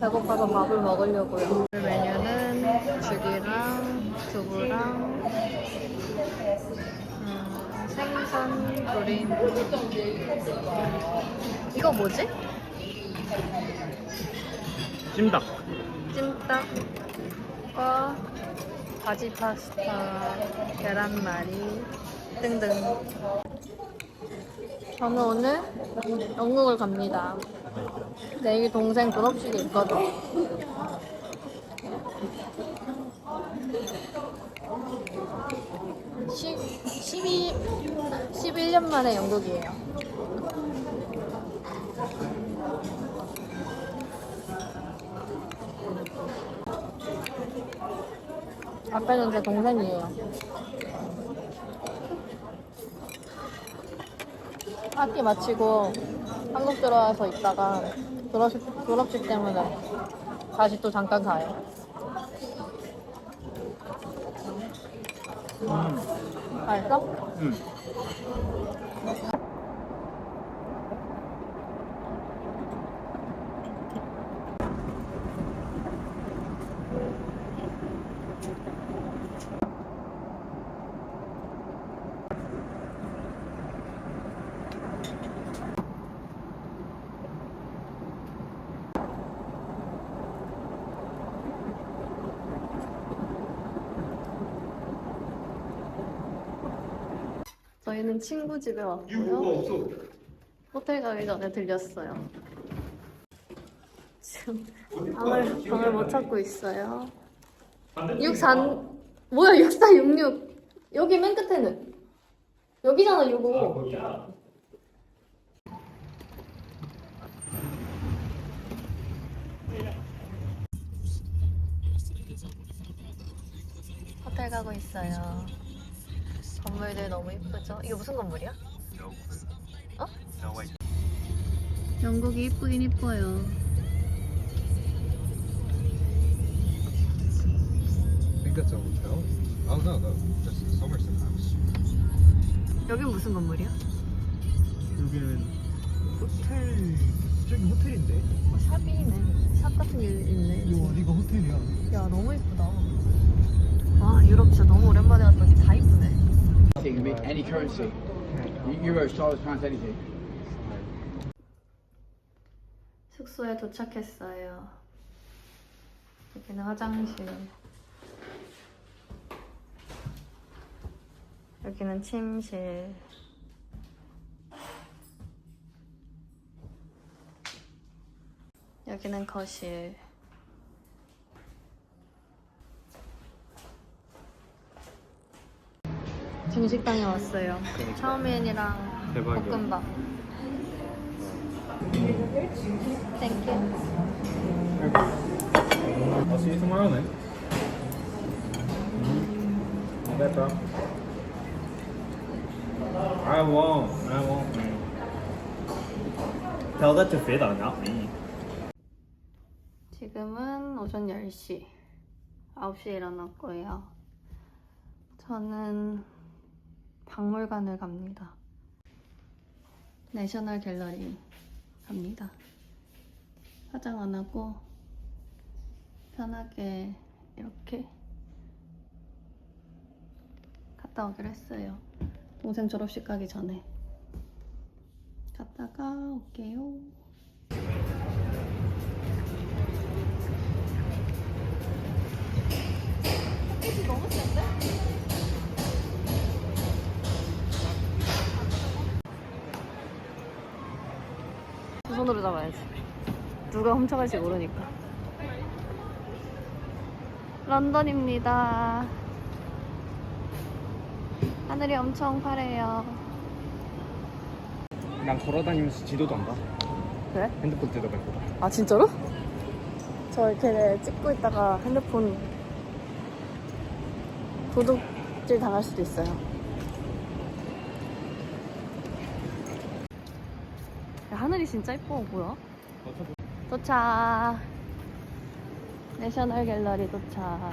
배고파서 밥을 먹으려고요. 오늘 메뉴는 죽이랑 두부랑 음, 생선 조림. 이거 뭐지? 찜닭. 찜닭과 바지 파스타, 계란말이 등등. 저는 오늘 영국을 갑니다. 내일 동생 졸업식이 있거든. 십, 12, 11년 만에 영국이에요. 앞에는 제 동생이에요. 학기 마치고 한국 들어와서 있다가 졸업식, 졸업식 때문에 다시 또 잠깐 가요. 음. 알았어? 음. 친구 집에 왔고요. 호텔 가기 전에 들렸어요. 지금 방을, 방을 못 찾고 있어요. 64, 뭐야, 6466. 여기 맨 끝에는. 여기잖아, 65. 호텔 가고 있어요. 건물들 너무 예쁘죠? 이거 무슨 건물이야? 어? 영국이 이쁘긴 이뻐요. I think that's a hotel. Oh no, no, just a Somerset House. 여긴 무슨 건물이야? 여기는 호텔 저기 호텔인데? 어, 샵이네. 샵 같은 게 있네. 이거 어디가 호텔이야? 야, 너무 이쁘다. 와, 유럽 진짜 너무 오랜만에 왔더니 다 It can be any currency. Euros, dollars, pounds, anything. 숙소에 도착했어요. 여기는 화장실. 여기는 침실. 여기는 거실. 중식당에 왔어요. 차오면이랑 대박이야. 볶음밥. 땡큐. You tomorrow then. Better. I won't. I won't. Tell that to Fida, not me. 지금은 오전 10시. 9시에 일어났고요. 저는 박물관을 갑니다. 내셔널 갤러리 갑니다. 화장 안 하고 편하게 이렇게 갔다 오기로 했어요. 동생 졸업식 가기 전에. 갔다가 올게요. 너무 센데? 손으로 잡아야지. 누가 훔쳐갈지 모르니까. 런던입니다. 하늘이 엄청 파래요. 난 걸어다니면서 지도도 안 봐. 그래? 핸드폰 뜯어갈 거다. 아 진짜로? 저 이렇게 찍고 있다가 핸드폰 도둑질 당할 수도 있어요. 하늘이 진짜 예뻐 뭐야? 도착. 내셔널 갤러리 도착.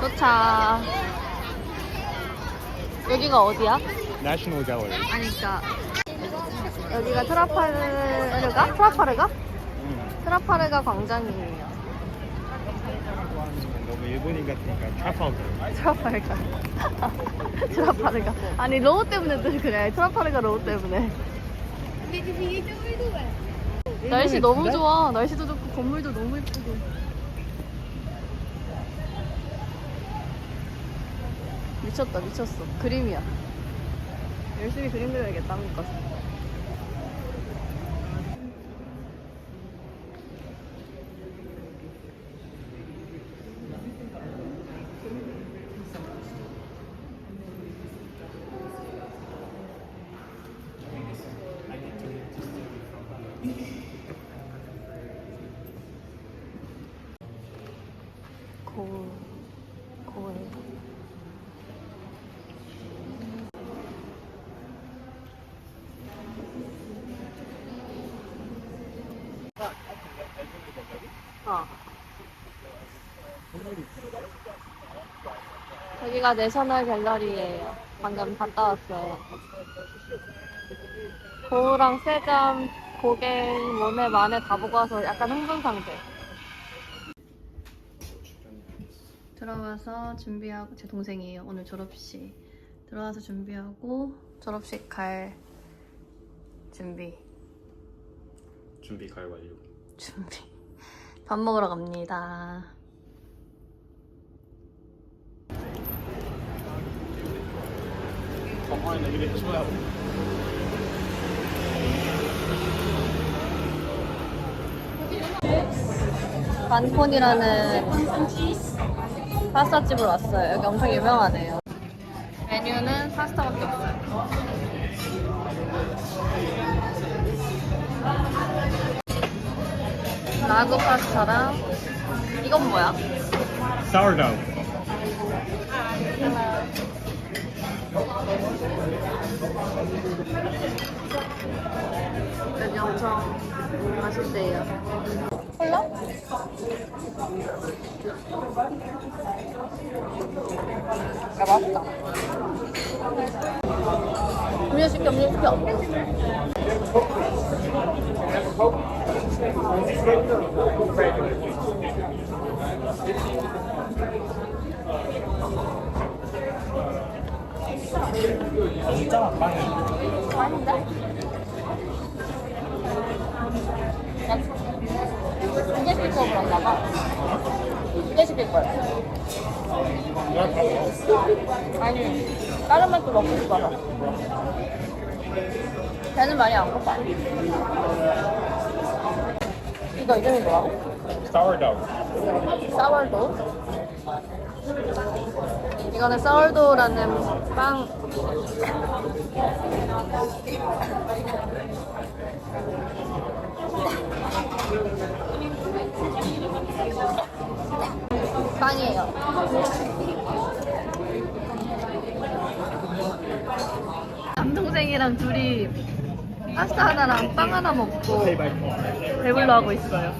도착. 여기가 어디야? National Gallery. 아니, 그니까. 여기가 트라파르가? 트라파르가? 응. 트라파르가 광장이에요. 너무 일본인 같으니까 트라파우드. 트라파르가. 트라파르가. 아니, 로우 때문에 또 그래. 트라파르가 로우 때문에. 날씨 너무 좋아. 날씨도 좋고, 건물도 너무 예쁘고. 미쳤다, 미쳤어. 그림이야. 열심히 그림 그려야겠다, 한국 가서. 거울, 거울. 어. 여기가 내셔널 갤러리예요. 방금 갔다 왔어요. 거울랑 세점, 고개, 몸에 만에 다 보고 와서 약간 흥분 상태. 들어가서 준비하고 제 동생이에요. 오늘 졸업식. 들어가서 준비하고 졸업식 갈 준비. 준비 갈 완료. 준비. 밥 먹으러 갑니다. 반콘이라는 파스타집으로 왔어요. 여기 엄청 유명하대요. 메뉴는 파스타밖에 없어요. 라구 파스타랑 이건 뭐야? Sourdough. 여기 엄청 맛있대요. 콜라? 야 맛있다. 음료 시켜, 음료 시켜. 두개 시킬 거 그런가 봐. 두개 시킬 걸. 아니, 다른 맛도 먹고 싶어서. 배는 많이 안 고파. 이거 이름이 뭐라고? Sourdough. 사월도. 이거는 사월도라는 빵. 빵이에요. 남동생이랑 둘이 파스타 하나랑 빵 하나 먹고 배불러 하고 있어요.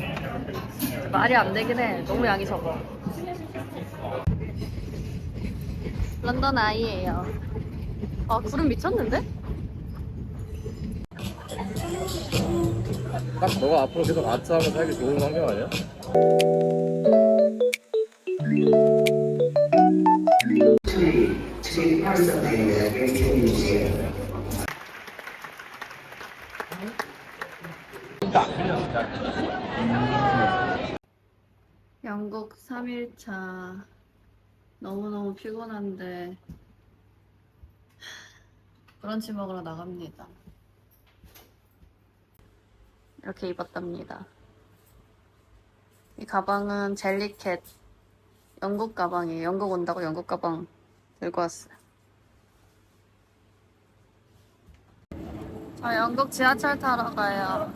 말이 안 되긴 해. 너무 양이 적어. 런던 아이예요. 아 구름 미쳤는데? 딱 너가 앞으로 계속 아트하면 살기 좋은 환경 아니야? 영국 3일차 너무너무 피곤한데 브런치 먹으러 나갑니다. 이렇게 입었답니다. 이 가방은 젤리캣 영국 가방이에요. 영국 온다고 영국 가방 들고 왔어요. 저 영국 지하철 타러 가요.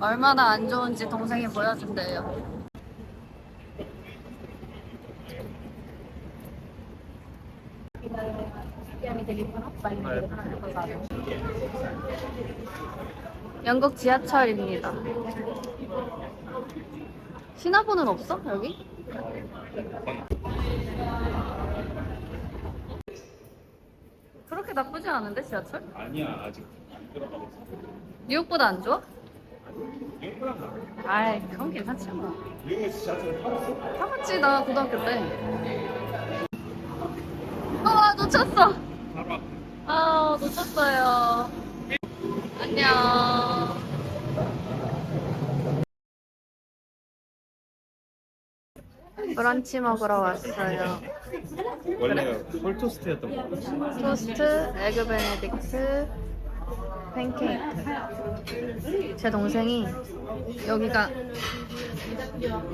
얼마나 안 좋은지 동생이 보여준대요. 영국 지하철입니다. 시나보는 없어? 여기? 그렇게 나쁘지 않은데 지하철? 아니야 아직 안 들어가고 있어. 뉴욕보다 안 좋아? 아이 그건 괜찮지 뭐 미국에 지하철 타봤어? 타봤지 나 고등학교 때 아, 놓쳤어. 아, 놓쳤어요. 안녕. 브런치 먹으러 왔어요. 원래 홀토스트였던 거. 토스트, 에그 베네딕트, 팬케이크. 제 동생이 여기가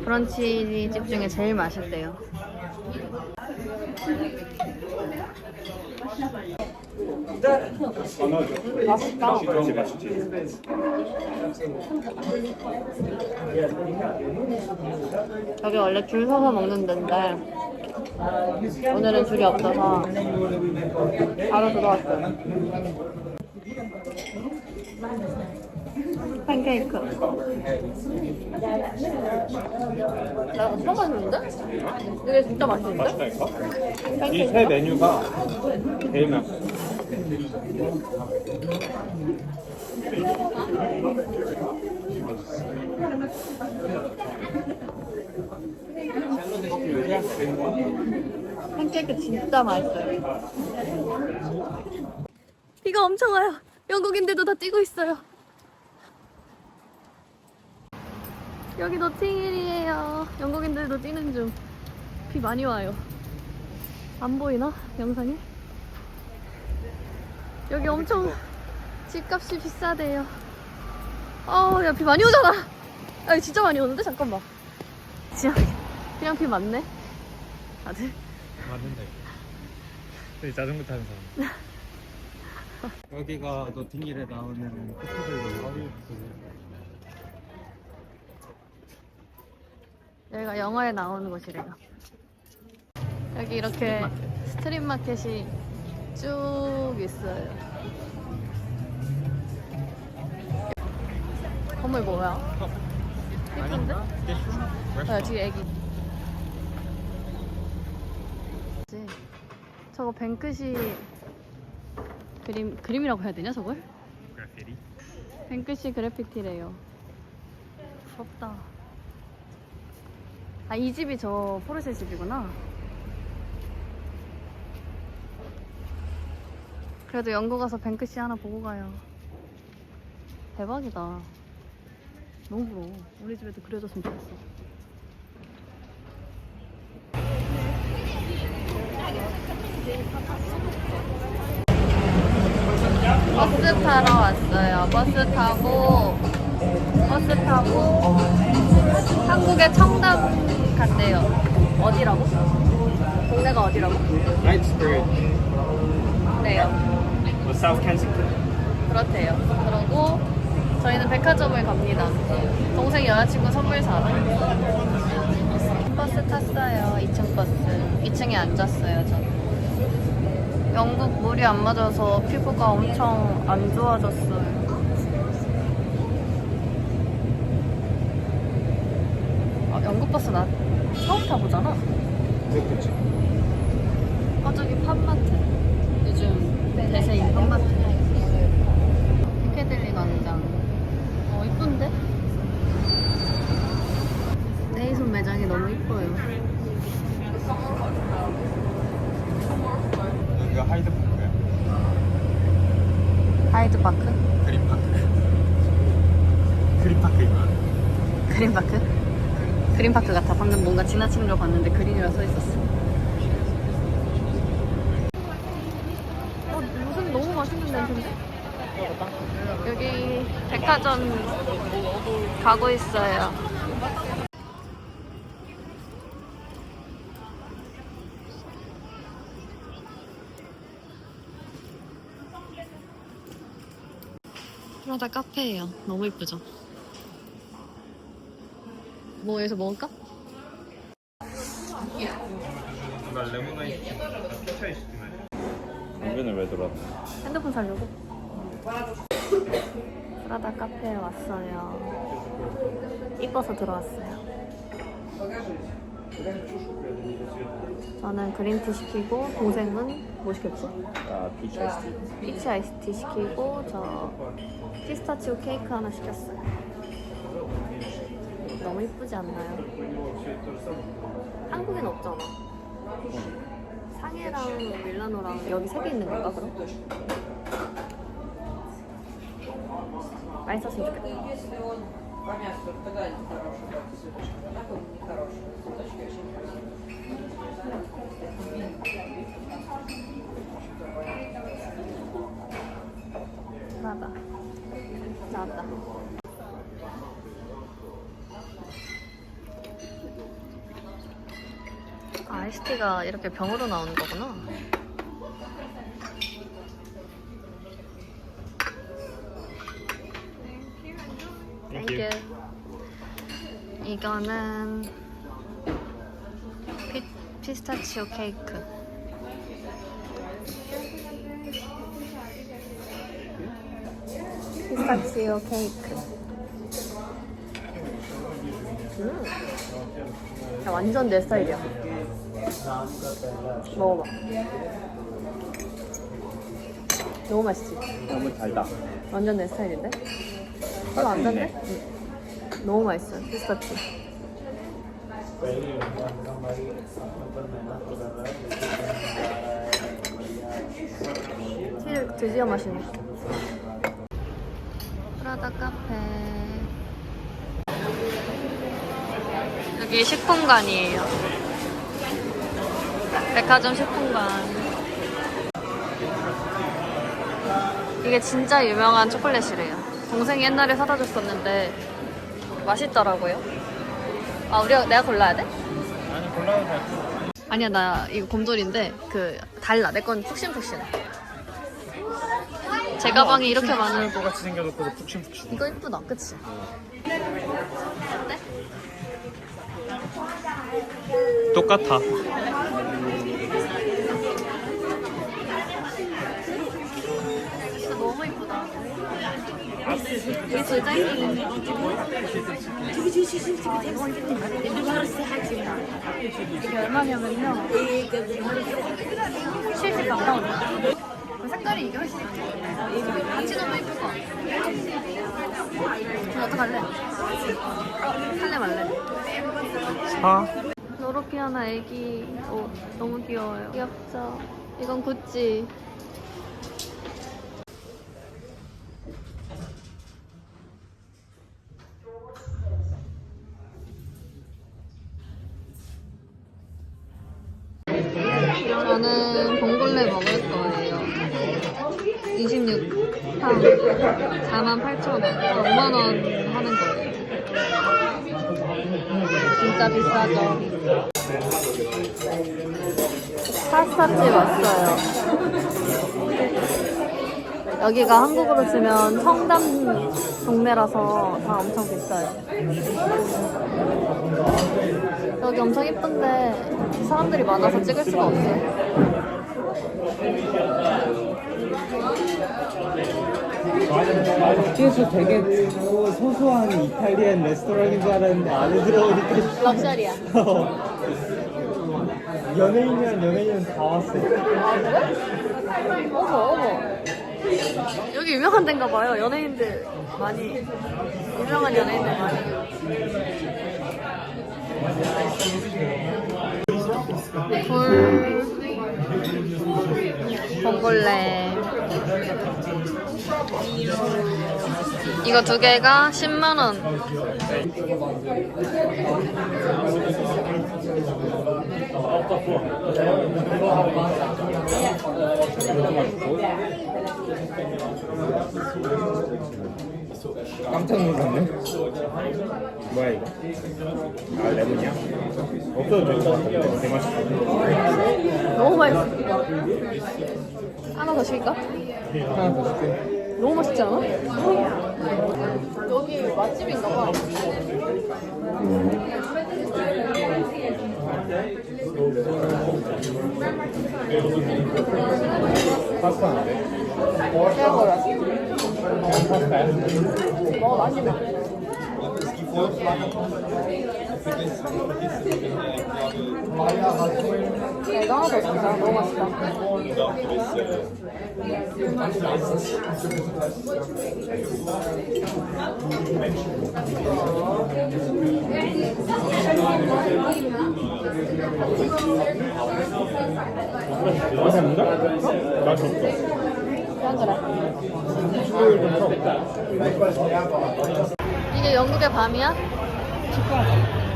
브런치 집 중에 제일 맛있대요. 여기 원래 줄 서서 먹는 데인데 오늘은 줄이 없어서 바로 들어왔어요. 팬케이크. 나 처음 맛있는데? 이게 진짜 맛있는데? 이 세 메뉴가 제일 맛있어. 팬케이크 진짜 맛있어요. 비가 엄청 와요. 영국인들도 다 뛰고 있어요. 여기 노팅힐이에요. 영국인들도 뛰는 중. 비 많이 와요. 안 보이나? 영상에? 여기 엄청 집값이 비싸대요. 아, 야, 비 많이 오잖아. 아, 진짜 많이 오는데? 잠깐만. 진짜 그냥 비 많네. 다들. 맞는데. 네, 자전거 타는 사람. 여기가 노팅힐에 나오는 호텔들로 하리우드. 여기가 영화에 나오는 곳이래요. 여기 이렇게 스트릿 마켓이 쭉 있어요. 건물 뭐야? 예쁜데? 아, 뒤에 애기. 저거 뱅크시 그림 그림이라고 해야 되냐 저걸? 그래피티. 뱅크시 그래피티래요. 부럽다. 아, 이 집이 저 포르쉐 집이구나. 그래도 영국 가서 뱅크시 하나 보고 가요. 대박이다. 너무 부러워. 우리 집에도 그려줬으면 좋겠어. 버스 타러 왔어요. 버스 타고 버스 타고 한국의 청담 간대요. 어디라고? 동네가 어디라고? 나이트스프리드. 네요. 뭐 사우스 켄싱턴. 그렇대요. 그러고 저희는 백화점을 갑니다. 동생 여자친구 선물 사러. 버스 탔어요. 2층 버스. 2층에 앉았어요. 저는. 영국 물이 안 맞아서 피부가 엄청 안 좋아졌어요. 아, 영국 버스 나 처음 타보잖아. 그렇지. 어, 저기 팝마트. 요즘 대세인 팝마트. 피케델리 광장. 어, 이쁜데? 네이손 매장이 너무 이뻐요. 여기가 하이드파크야. 하이드파크? 그린파크. 그린파크이구나. 그린파크? 그린파크 같아. 방금 뭔가 지나치는 걸 봤는데 그린이라 써 있었어. 어, 무슨 너무 맛있는 냄새인데? 여기 백화점 가고 있어요. 프라다 카페예요. 너무 이쁘죠? 뭐 여기서 먹을까? 나 레모나이트 차이 시키네. 은근히 왜 들어왔어? 핸드폰 살려고? 프라다 카페에 왔어요. 이뻐서 들어왔어요. 저는 그린티 시키고 동생은 뭐 시켰지? 아, 피치 아이스티. 피치 아이스티 시키고 저 피스타치오 케이크 하나 시켰어요. 너무 이쁘지 않나요? 한국엔 없잖아. 상해랑 밀라노랑 여기 세 개 있는 건가 그럼? 맛있었으면 좋겠다. 나다. 나왔다. 아, 아이스티가 이렇게 병으로 나오는 거구나. 땡큐. 이거는 피, 피스타치오 케이크. 피스타치오 케이크. 음. 야, 완전 내 스타일이야. 먹어봐. 너무 맛있지? 너무 달다. 완전 내 스타일인데? 이거 안 단데? 응. 너무 맛있어. 피스타치. 티 드디어 마시네. 프라다 카페. 여기 식품관이에요. 백화점 식품관. 이게 진짜 유명한 초콜릿이래요. 동생이 옛날에 사다 줬었는데 맛있더라고요. 아, 우리가 내가 골라야 돼? 아니, 골라도 돼. 아니야, 나 이거 곰돌인데 그 달라. 내 건 푹신푹신해. 제 가방이 이렇게 많은 똑같이 생겨놓고도 푹신푹신. 이거 이쁘다, 그치? 똑같아. 이게 얼마냐면요. 70 가까운데. 그 색깔이 이게 훨씬 이쁘 같이 너무 이쁠 것 같아. 어떡할래? 어, 할래 말래? 사. 노로피아나 애기 옷 너무 귀여워요. 귀엽죠? 이건 구찌. 저는 봉골레 먹을 거예요. 26판 48,000원, 5만원 하는 거예요. 진짜 비싸죠. 파스타집 왔어요. 여기가 한국으로 치면 청담 동네라서 다 엄청 비싸요. 여기 엄청 예쁜데 사람들이 많아서 찍을 수가 없어요. 뒤에서 되게 소소한 이탈리안 레스토랑인 줄 알았는데 안에 들어오니까 럭셔리야. 연예인이랑 연예인은 다 왔어. 어머 어머. 여기 유명한 데인가 봐요. 연예인들 많이 유명한 연예인들 많이. 굴 봉골레 이거 두 개가 10만 원. 깜짝 놀랐네. 뭐야, 이거? 아, 레몬이야? 없어도 될것 같아. 대맛있어. 너무 맛있어. 하나 더 시킬까? 하나 더 줄게. 너무 맛있지 않아? 여기 맛집인가 봐. 파 이거 하나 더 주자. 너무 맛있다. 나 줬어. 이게 영국의 밤이야?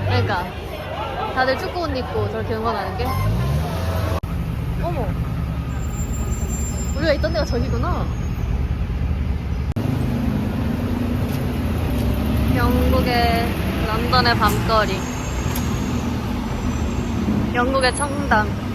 그러니까 다들 축구 옷 입고 저렇게 응원하는 게 어머 우리가 있던 데가 저기구나 영국의 런던의 밤거리 영국의 청담